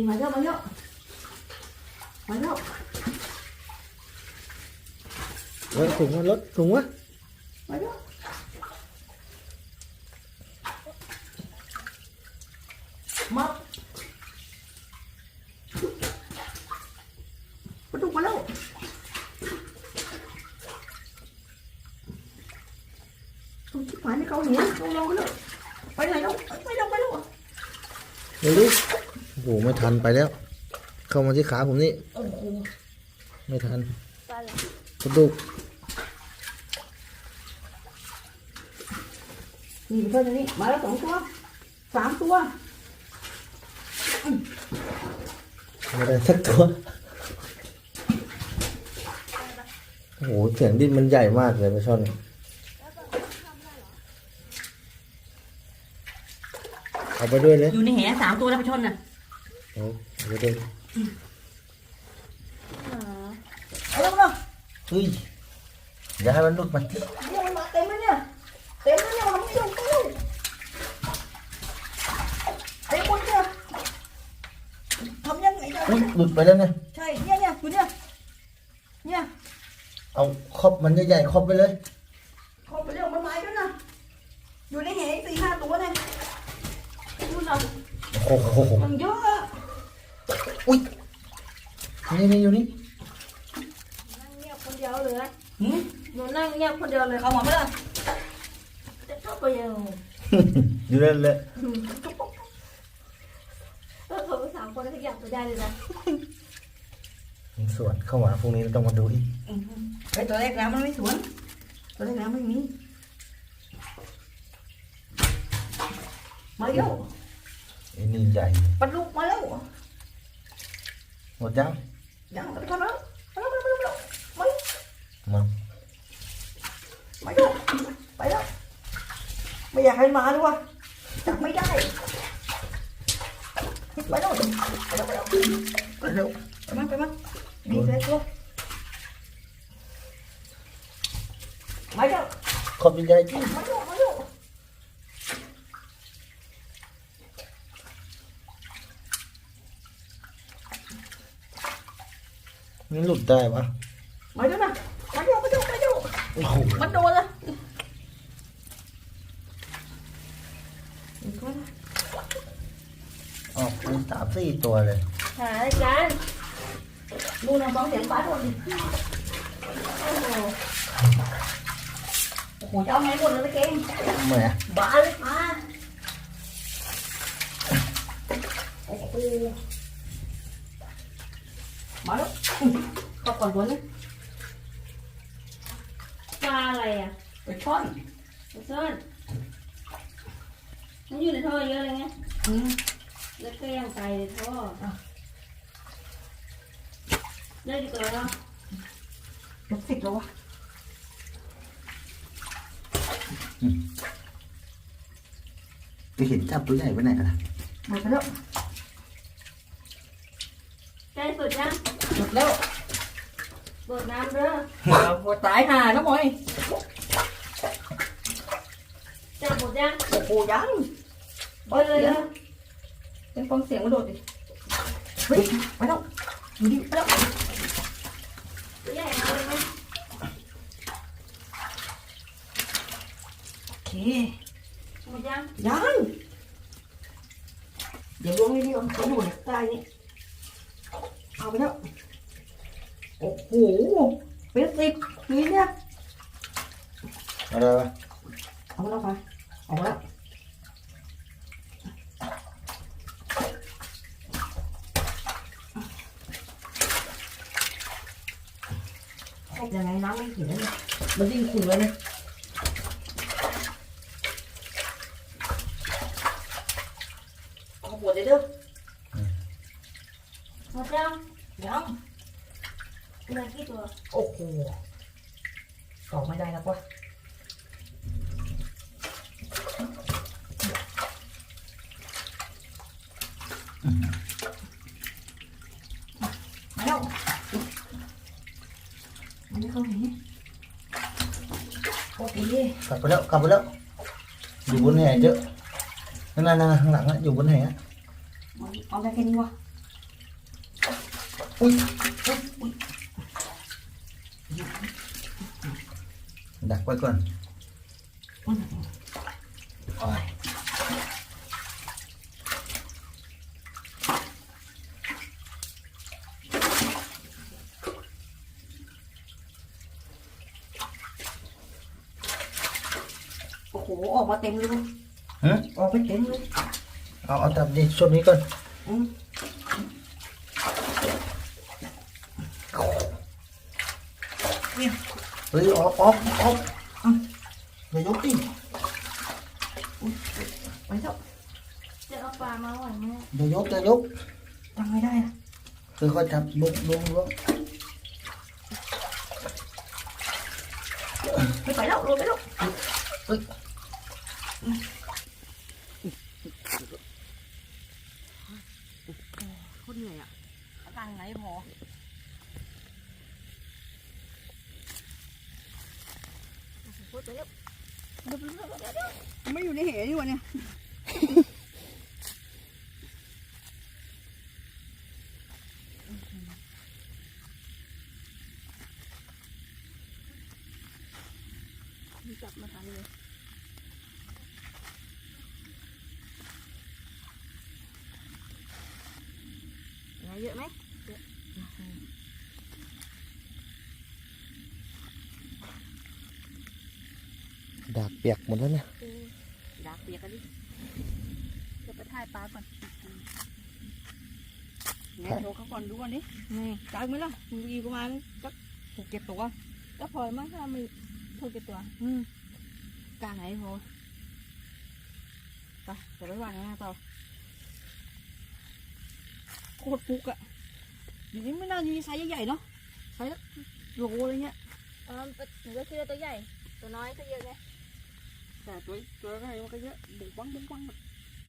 นี่มาเยอะมาเยอะมาเยอะรถถุงวะรถถุงวะมาเยอะ มาปลาดุกมาแล้วต้องชิบหายในเกาหลีลงลงกันเลยไปไหนแล้วไปแล้วไปแล้วเดี๋ยวดูโอ้โหไม่ทันไปแล้ว เข้ามาที่ขาผมนี่โอ้โหไม่ทันปลาอะไรกระดูกนี่เพื่อนนี่มาแล้วสองตัวสามตัวไม่ได้สักตัวโอ้โหเสียงดิ้นมันใหญ่มากเลยปลาช่อนเอาไปด้วยเลย อยู่ในแหสามตัวแล้วไปชนน่ะเอาเอาไปด้วยอ๋อเอาแล้วเนาะเฮ้ยอย่าให้มันหลุดมาเนี่ย มันมาเต็มเลยเนี่ยเต็มเลยเนี่ยมันไม่ยอมไปเลยเต็มหมดเนี่ยทำยังไงได้อุ้ยหลุดไปแล้วเนี่ยใช่เนี่ยเนี่ยอยู่เนี่ย เนี่ยเอาครอบมันใหญ่ๆครอบไปเลยเข้าไปเรื่องมันมาด้วยนะ อยู่ในแหสี่ห้าตัวเนี่ยดูหน่อยโอ้โห มันเยอะอะ อุ้ยนี่นี่อยู่นี่นั่งเงียบคนเดียวเลยหืมหนูนั่งเงียบคนเดียวเลยเข้ามาไหมล่ะจะเข้าไปยังอยู่นั่นแหละก็เขาไปสามคนแล้วทุกอย่างไปได้เลยนะมีสวนเข้ามาพรุ่งนี้ต้องมาดูอีกอืมไอตัวแรกน้ำมันไม่สวน ตัวแรกน้ำไม่มีมาเยอะไอ้นี่ใหญ่ปลาลูกมาแล้ว หมดยังยังไปก่อนแล้วไปแล้วไปแล้วไปแล้วมาไปแล้วไปแล้วไม่อยากให้มาด้วยวะจับไม่ได้ไปแล้วไปแล้วไปแล้วไปเร็วไปมาไปมาดีเลยตัวมาแล้วขอบใหญ่จริง มาแล้วมาแล้วนี่หลุดได้ปะมาแล้วนะมาแล้วมาแล้วมาแล้วโอ้โหมันโดนละอีกคนออกเป็นสามสี่ตัวเลยหาอะไรกันดูนะฟังเสียงปลาโดนดิโอ้โหโอ้โหจะเอาไงหมดเลยนะเก่งแหมบ้าเลยปลาโอ้โหมาแล้วขอบ ก่อนตัวนี้ปลาอะไรอะไปช่อนปลาซ่อนมันอยู่ในท่อเยอะเลยไงอืมแล้วก็ยังไกลในท่อได้ดีกว่าเนาะยกสิบแล้ววะไปเห็นจับตัวใหญ่ไปไหนกันนะหมดไปแล้วใกล้สุดยัง หมดแล้ว เปิดน้ำเด้อหมดตายห่านะมอยจับหมดยังโอ้โหยังเปิดเลยเด้อเป็นฟังเสียงมันโดดดิเฮ้ยไปแล้วอยู่ดิไปแล้วตัวใหญ่เอาเลยไหมโอเคหมดยังยังเดี๋ยวลวงนี่ดิเอาหนูใต้นี่เอาไปแล้ว โอ้โหเป็นสิบนี่เนี่ยอะไรวะเอามาแล้วไปเอามาแล้วยังไงน้ำไม่ถึงเลยมันดิ้นขุ่นเลยเนี่ยเอาหมดเลยเด้อหมดยังยัง เหลือกี่ตัว โอ้โหออกไม่ได้แล้ววะมาแล้วมันไม่เข้าหนีโอเคกลับไปแล้วกลับไปแล้วอยู่บนแห่เยอะนั่นนั่นนั่นข้างหลังอะอยู่บนแห่อะเอาได้แค่นี้วะอุ้ยอุ้ยอุ้ย ดักไว้ก่อนโอ้ยโอ้โหออกมาเต็มเลยฮะออกไปเต็มเลยเอาเอาจับดิชุดนี้ก่อนอืม เฮ้ยออกออกออกอืมอย่ายกดิไปเถอะจะเอาปลามาไหวไหมอย่ายกอย่ายกทำไม่ได้อะคือเขาจับลุกลุกลุกไม่ไปแล้วลงไปแล้วเฮ้ยคนเหนื่อยอะอาการไหนพอพูด ไปแล้วไม่อยู่ในเหวนี่วะเนี่ยจับมาทันเลยไงเยอะไหม ดากเปียกหมดแล้วเนี่ยดากเปียกกันดิเดี๋ยวไปถ่ายปลาก่อนไงโทรเขาก่อนดูก่อนดิไงจักไหมล่ะมึงอีกประมาณสักหกเจ็ดตัวก็พอมั้งถ้ามีเท่ากี่ตัว อืมกลางไหนพอไปเดี๋ยวไปวางหน้าต่อโคตรฟุกอะอย่างนี้ไม่น่ามีไซส์ใหญ่ๆเนาะไซส์ละโลอะไรเงี้ยเออหนูก็คิดว่าตัวใหญ่ ตัวน้อยก็เยอะไงแต่ตัวตัวอะไรมันก็เย อะบุกบังบุกบังอะ